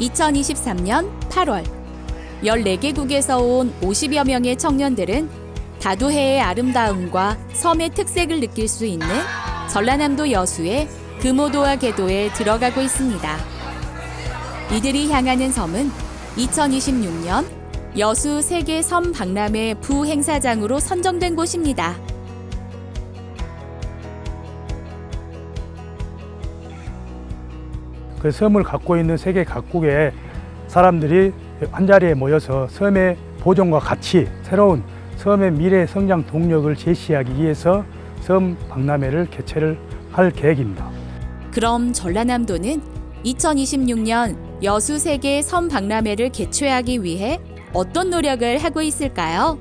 2023년 8월 14개국에서 온 50여 명의 청년들은 다도해의 아름다움과 섬의 특색을 느낄 수 있는 전라남도 여수의 금오도와 궤도에 들어가고 있습니다. 이들이 향하는 섬은 2026년 여수 세계 섬 박람회 부행사장으로 선정된 곳입니다. 그 섬을 갖고 있는 세계 각국의 사람들이 한자리에 모여서 섬의 보존과 가치, 새로운 섬의 미래 성장 동력을 제시하기 위해서 섬 박람회를 개최를 할 계획입니다. 그럼 전라남도는 2026년 여수 세계 섬 박람회를 개최하기 위해 어떤 노력을 하고 있을까요?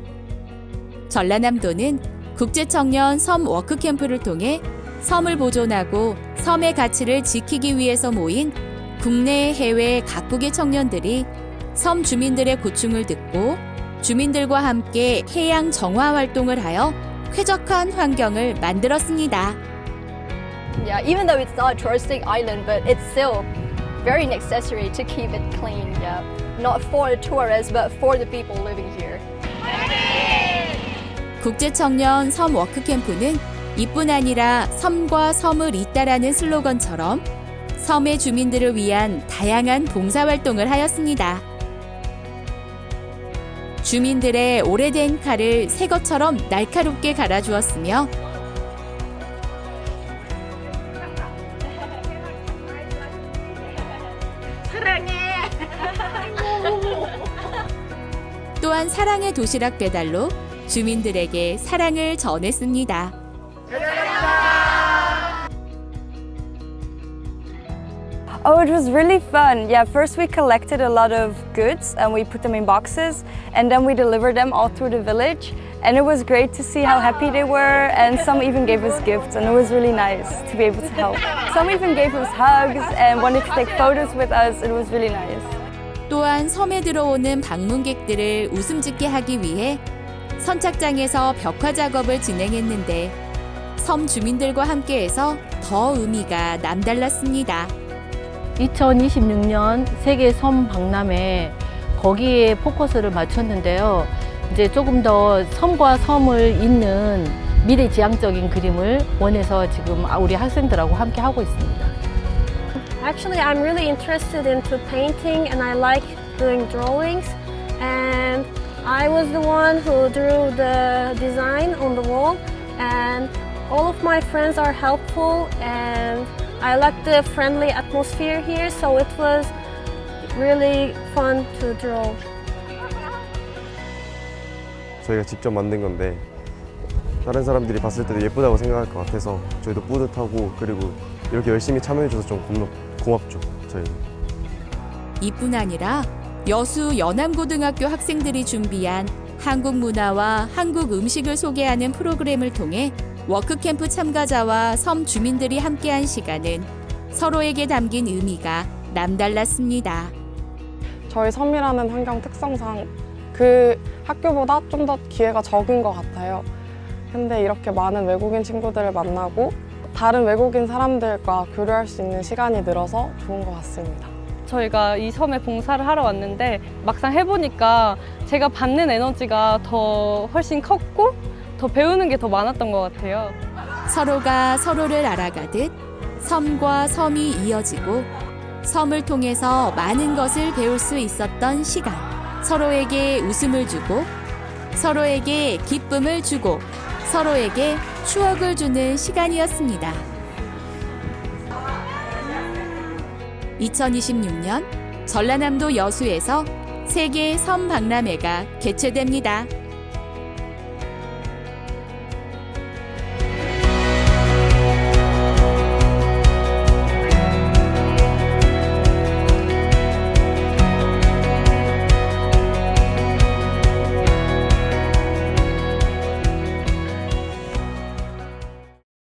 전라남도는 국제청년 섬 워크캠프를 통해 섬을 보존하고 섬의 가치를 지키기 위해서 모인 국내 해외 각국의 청년들이 섬 주민들의 고충을 듣고 주민들과 함께 해양 정화 활동을 하여 쾌적한 환경을 만들었습니다. Yeah, even though it's not a touristic island, but it's still very necessary to keep it clean. Yeah, not for the tourists, but for the people living here. 국제 청년 섬 워크 캠프는 이뿐 아니라 섬과 섬을 잇다라는 슬로건처럼 섬의 주민들을 위한 다양한 봉사활동을 하였습니다. 주민들의 오래된 칼을 새 것처럼 날카롭게 갈아주었으며 또한 사랑의 도시락 배달로 주민들에게 사랑을 전했습니다. Oh, it was really fun. Yeah, first we collected a lot of goods and we put them in boxes and then we delivered them all through the village. And it was great to see how happy they were and some even gave us gifts and it was really nice to be able to help. Some even gave us hugs and wanted to take photos with us. It was really nice. 또한 섬에 들어오는 방문객들을 웃음 짓게 하기 위해 선착장에서 벽화 작업을 진행했는데 섬 주민들과 함께해서 더 의미가 남달랐습니다. 2026년 세계 섬 박람회 거기에 포커스를 맞췄는데요. 이제 조금 더 섬과 섬을 잇는 미래지향적인 그림을 원해서 지금 우리 학생들하고 함께 하고 있습니다. Actually, I'm really interested into painting and I like doing drawings. And I was the one who drew the design on the wall. And all of my friends are helpful and I like the friendly atmosphere here, so it was really fun to draw. 저희가 직접 만든 건데 다른 사람들이 봤을 때도 예쁘다고 생각할 것 같아서 저희도 뿌듯하고 그리고 이렇게 열심히 참여해줘서 좀 고맙, 고맙죠 저희. 이뿐 아니라 여수 연암고등학교 학생들이 준비한 한국 문화와 한국 음식을 소개하는 프로그램을 통해 워크캠프 참가자와 섬 주민들이 함께한 시간은 서로에게 담긴 의미가 남달랐습니다. 저희 섬이라는 환경 특성상 그 학교보다 좀 더 기회가 적은 것 같아요. 근데 이렇게 많은 외국인 친구들을 만나고 다른 외국인 사람들과 교류할 수 있는 시간이 늘어서 좋은 것 같습니다. 저희가 이 섬에 봉사를 하러 왔는데 막상 해보니까 제가 받는 에너지가 더 훨씬 컸고 더 배우는 게 더 많았던 것 같아요. 서로가 서로를 알아가듯 섬과 섬이 이어지고 섬을 통해서 많은 것을 배울 수 있었던 시간. 서로에게 웃음을 주고 서로에게 기쁨을 주고 서로에게 추억을 주는 시간이었습니다. 2026년 전라남도 여수에서 세계 섬 박람회가 개최됩니다.